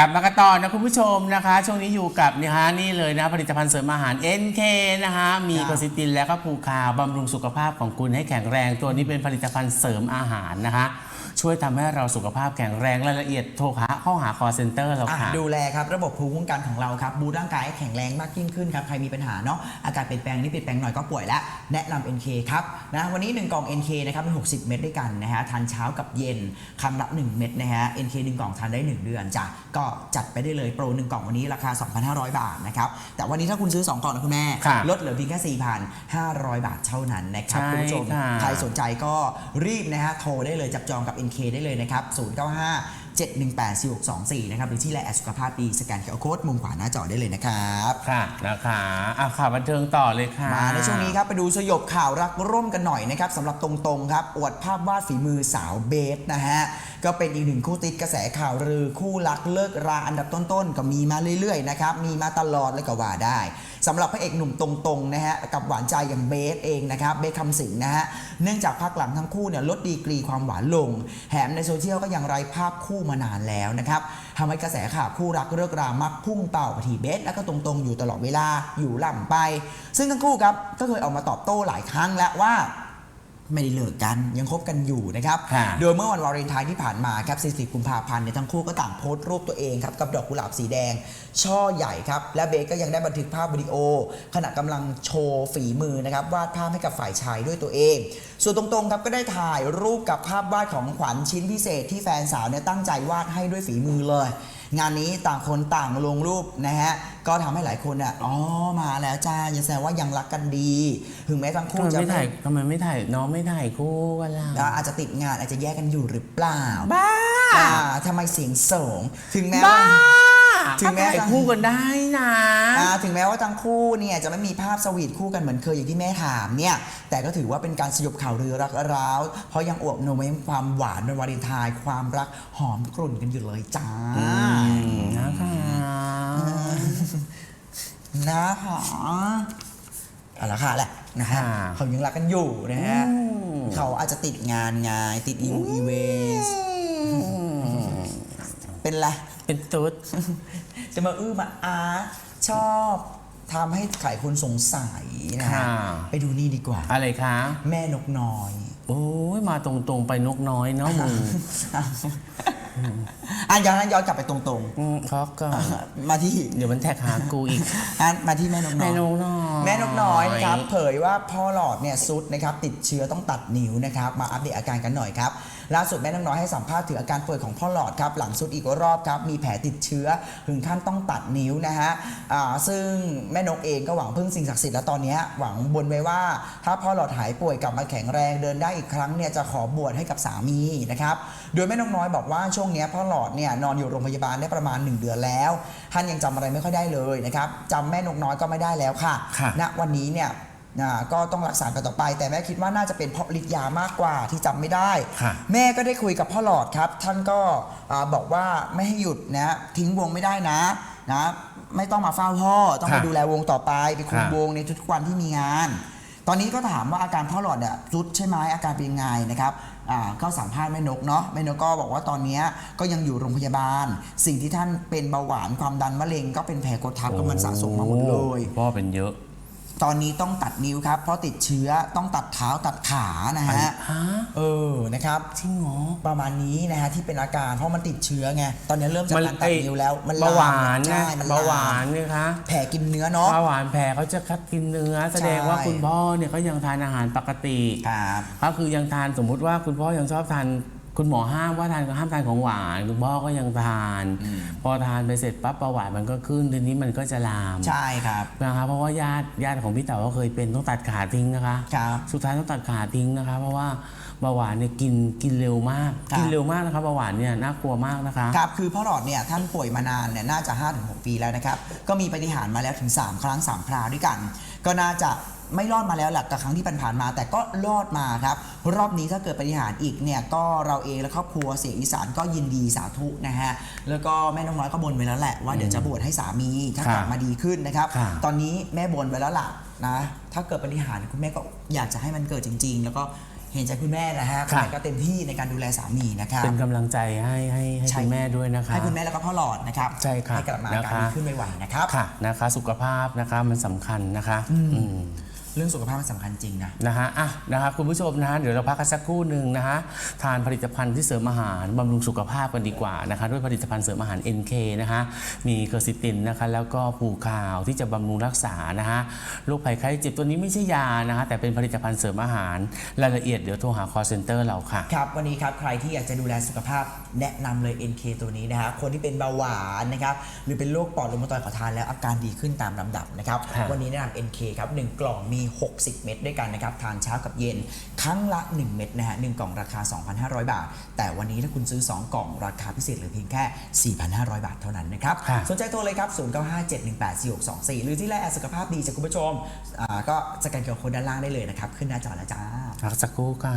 กลับมากันต่อนะคุณผู้ชมนะคะ ช่วงนี้อยู่กับนี่ฮะนี่เลยนะผลิตภัณฑ์เสริมอาหาร NK นะคะมีครับโกซิตินและก็ภูคาวบำรุงสุขภาพของคุณให้แข็งแรงตัวนี้เป็นผลิตภัณฑ์เสริมอาหารนะคะ ช่วยทำให้เราสุขภาพแข็งแรงรายละเอียดโทรหาเข้าหา call center เราค่ะดูแลครับระบบภูมิคุ้มกันของเราครับบูร่างกายให้แข็งแรงมากยิ่งขึ้นครับใครมีปัญหาเนาะอาการเปลี่ยนแปลงนี่เปลี่ยนแปลงหน่อยก็ป่วยแล้วแนะนำ NK ครับนะวันนี้ 1 กล่อง NK นะครับเป็น60 เม็ดด้วยกันนะฮะทานเช้ากับเย็นครั้งละ 1 เม็ดนะฮะ NK 1กล่องทานได้ 1 เดือนจ้ะก็จัดไปได้เลยโปร1กล่องวันนี้ราคา 2,500 บาทนะครับแต่วันนี้ถ้าคุณซื้อ 2 กล่องนะคุณแม่ ค่ะลดเหลือเพียงแค่ 4,500 บาทเท่านั้นนะครับใช่คุณผู้ชมค่ะ ใครสนใจก็รีบนะฮะโทรได้เลยจับจองกับ NK ได้เลยนะครับ095 718 4624 นะครับหรือที่ไลน์แอดสุขภาพดีสแกนเคอร์โค้ดมุมขวาหน้าจอได้เลยนะครับค่ะนะคะอะข่าวบันเทิงต่อเลยค่ะ มาในช่วงนี้ครับไปดูสยบข่าวรักร่วมกันหน่อยนะครับสำหรับตรงๆครับอวดภาพวาดฝีมือสาวเบสนะฮะก็เป็นอีกหนึ่งคู่ติดกระแสข่าวลือคู่รักเลิกราอันดับต้นๆ ก็มีมาเรื่อยๆนะครับมีมาตลอดเลยก็ว่าได้สำหรับพระเอกหนุ่มตรงๆนะฮะกับหวานใจอย่างเบสเองนะครับเบสคำสิงห์นะฮะเนื่องจากพักหลังทั้งคู่เนี่ยลดดีกรีความหวานลงแถมในโซเชียลก็ยังไร้ภาพคู่มานานแล้วนะครับทำให้กระแสข่าวคู่รักเลิกรามักพุ่งเป่าไปที่เบสแล้วก็ตรงๆ อยู่ตลอดเวลาอยู่ล่ำไป ซึ่งทั้งคู่ครับก็เคยออกมาตอบโต้หลายครั้งแล้วว่า ไม่ได้เลิกกันยังคบกันอยู่นะครับค่ะโดยเมื่อวันวาเลนไทน์ที่ผ่านมาครับ14กุมภาพันธ์เนี่ยทั้งคู่ก็ต่างโพสต์รูปตัวเองครับกับดอกกุหลาบสีแดง ช่อใหญ่ครับ และเบสก็ยังได้บันทึกภาพวิดีโอ ขณะกำลังโชว์ฝีมือนะครับวาดภาพให้กับฝ่ายชายด้วยตัวเอง ส่วนตรงๆครับก็ได้ถ่ายรูปกับภาพวาดของขวัญชิ้นพิเศษที่แฟนสาวเนี่ยตั้งใจวาดให้ด้วยฝีมือเลย งานนี้ต่างคนต่างลงรูปนะฮะก็ทำให้หลายคนอะอ๋อมาแล้วจ้าอย่าแซวว่ายังรักกันดี ถึงแม้ทั้งทำคู่ไมจะไม่ไม่ถ่ายทำไมไม่ถ่ายน้องไม่ถ่ายคู่กันล่ะ อ่าอาจจะติดงานอาจจะแยกกันอยู่หรือเปล่าบ้า อ่าทำไมเสียงสูงถึงแม้บ้าว่า ถึถึงงแม้แม้ ถ่ายคู่กันได้นะ อ่าถึงแม้ว่าทั้งคู่เนี่ยจะไม่มีภาพสวีทคู่กันเหมือนเคยอย่างที่แม่ถามเนี่ย แต่ก็ถือว่าเป็นการสยบข่าวลือรักร้าว เพราะยังอวบโนมความหวานในวาเลนไทน์ความรักหอมกลุ่นกันอยู่เลยจ้าอืมนะคะนะคะเอาละค่ะแหละนะฮะเขายังรักกันอยู่นะฮะเขาอาจจะติดงานไงติดอีวอีเวนต์เป็นไร เป็นตุ๊ด จะมาอื้อมาอาชอบทำให้ขายคนสงสัยนะฮะค่ะไปดูนี่ดีกว่า อะไรคะ แม่นกน้อย โอ้ยมาตรงๆไปนกน้อยเนาะมึงอะย้อนย้อนกลับไปตรงอืมเขาก็ๆมาที่เดี๋ยวมันแท็กหากูอีก อะมาที่แม่นกน้แม่อยนกน้อย แม่นกน้อยนะครับเผยว่าพ่อหลอดเนี่ยซุดนะครับติดเชื้อต้องตัดนิ้วนะครับ มาอัปเดตอาการกันหน่อยครับ ล่าสุดแม่นกน้อยให้สัมภาษณ์ถึงอาการป่วยของพ่อหลอดครับหลังซุดอีกรอบครับมีแผลติดเชื้อถึงขั้นต้องตัดนิ้วนะฮะอ่าซึ่งแม่นกเองก็หวังพึ่งสิ่งศักดิ์สิทธิ์แล้วตอนเนี้ยหวังบนไว้ว่า ถ้าพ่อหลอดหายป่วยกลับมาแข็งแรงเดินได้อีกครั้งเนี่ยจะขอบวชให้กับสามีนะครับโดยแม่นกน้อยบอกว่าช่วงเนี้ยพ่อหลอดเนี่ยนอนอยู่โรงพยาบาลได้ประมาณ 1 เดือนแล้ว ท่านยังจำอะไรไม่ค่อยได้เลยนะครับจำแม่นกน้อยก็ไม่ได้แล้วค่ะค่ะณวันนี้เนี่ย อ่าก็ต้องรักษากันต่อไป แต่แม่คิดว่าน่าจะเป็นเพราะฤทธิ์ยามากกว่าที่จำไม่ได้ ค่ะแม่ก็ได้คุยกับพ่อหลอดครับ ท่านก็อ่าบอกว่าไม่ให้หยุดนะทิ้งวงไม่ได้นะนะไม่ต้องมาเฝ้าพ่อต้องไปค่ะดูแลวงต่อไปไปคุมค่ะวงในทุกๆวันที่มีงาน ตอนนี้ก็ถามว่าอาการพ่อหลอดเนี่ยรุดใช่ไหมอาการเป็นยังไงนะครับอ่าก็สัมภาษณ์แม่นกเนาะแม่นกก็บอกว่าตอนเนี้ยก็ยังอยู่โรงพยาบาล สิ่งที่ท่านเป็นเบาหวานความดันมะเร็งก็เป็นแผลกดทับก็มันสะสมมาหมดเลย พ่อเป็นเยอะ ตอนนี้ต้องตัดนิ้วครับ เพราะติดเชื้อต้องตัดเท้าตัดขานะฮะฮะเออนะครับจริงเหรอประมาณนี้นะฮะที่เป็นอาการเพราะมันติดเชื้อไงตอนนี้เริ่มจากมันการตัดนิ้วแล้ว มันลมเบาหวานใช่นะมันลมเบาหวานไงคะแผลกินเนื้อเนาะเบาหวานแผลเขาจะคัดกินเนื้อ แสดงว่าใช่คุณพ่อเนี่ยเขายังทานอาหารปกติครับก็คือยังทานสมมุติว่าคุณพ่อยังชอบทาน คุณหมอห้ามว่าทานห้ามทานของหวานคุณพ่อก็ยังทาน พอทานไปเสร็จปั๊บประวัติมันก็ขึ้นทีนี้มันก็จะลามใช่ครับนะคะเพราะว่าญาติญาติของพี่เต๋อก็เคยเป็นต้องตัดขาทิ้งนะคะครับสุดท้ายต้องตัดขาทิ้งนะคะ เพราะว่าเบาหวานเนี่ยกินกินเร็วมากครับกินเร็วมากนะคะเบาหวานเนี่ยน่ากลัวมากนะคะครับคือพ่อหลอดเนี่ยท่านป่วยมานานเนี่ยน่าจะ5-6ปีแล้วนะครับก็มีปฏิหารย์มาแล้วถึง 3 ครั้ง 3 คราวด้วยกัน ก็น่าจะ ไม่รอดมาแล้วหลักกับครั้งที่ผ่านๆมา แต่ก็รอดมาครับ รอบนี้ถ้าเกิดปฏิหารย์อีกเนี่ยก็เราเองและครอบครัวเสียงอีสานก็ยินดีสาธุนะฮะแล้วก็แม่น้องน้อยก็บนไว้แล้วแหละว่าเดี๋ยวจะบวชให้สามีถ้ากลับค่ะมาดีขึ้นนะครับค่ะตอนนี้แม่บนไว้แล้วล่ะนะถ้าเกิดปฏิหารย์คุณแม่ก็อยากจะให้มันเกิดจริง ๆ แล้วก็เห็นใจคุณแม่นะฮะค่ะคุณแม่ก็เต็มที่ในการดูแลสามีนะครับเป็นกำลังใจให้ให้ให้ใช่คุณแม่ด้วยนะคะให้คุณแม่แล้วก็พ่อหลอดนะครับใช่ค่ะให้กลับมาอาการนะคะดีขึ้นไวๆนะครับค่ะนะคะ สุขภาพนะคะมันสำคัญนะคะอืม เรื่องสุขภาพมันสำคัญจริงนะ นะฮะอะนะคะคุณผู้ชมนะฮะเดี๋ยวเราพักกันสักครู่หนึ่งนะฮะทานผลิตภัณฑ์ที่เสริมอาหารบำรุงสุขภาพกันดีกว่านะคะด้วยผลิตภัณฑ์เสริมอาหาร NK นะคะมีเคอร์ซิตินนะคะแล้วก็ปูขาวที่จะบำรุงรักษานะฮะโรคภัยไข้เจ็บตัวนี้ไม่ใช่ยานะคะแต่เป็นผลิตภัณฑ์เสริมอาหารรายละเอียดเดี๋ยวโทรหา call center เราค่ะ ครับวันนี้ครับใครที่อยากจะดูแลสุขภาพแนะนำเลย NK ตัวนี้นะครับคนที่เป็นเบาหวานนะครับหรือเป็นโรคปอดลมตอยขอทานแล้วอาการดีขึ้นตามลำดับนะครับครับ วันนี้แนะนำ NK ครับหนึ่งกล่องมี60 เม็ดด้วยกันนะครับ ทานเช้ากับเย็น ครั้งละ 1 เม็ดนะฮะหนึ่งกล่องราคา 2,500 บาท แต่วันนี้ถ้าคุณซื้อ 2 กล่องราคาพิเศษเหลือเพียงแค่ 4,500 บาทเท่านั้นนะครับค่ะสนใจโทรเลยครับ 0957184624 หรือที่ไลน์แอดสุขภาพดีจากคุณผู้ชมอ่าก็สแกนเคอร์โคดด้านล่างได้เลยนะครับ ขึ้นหน้าจอแล้วจ้าพักสักครู่ค่ะ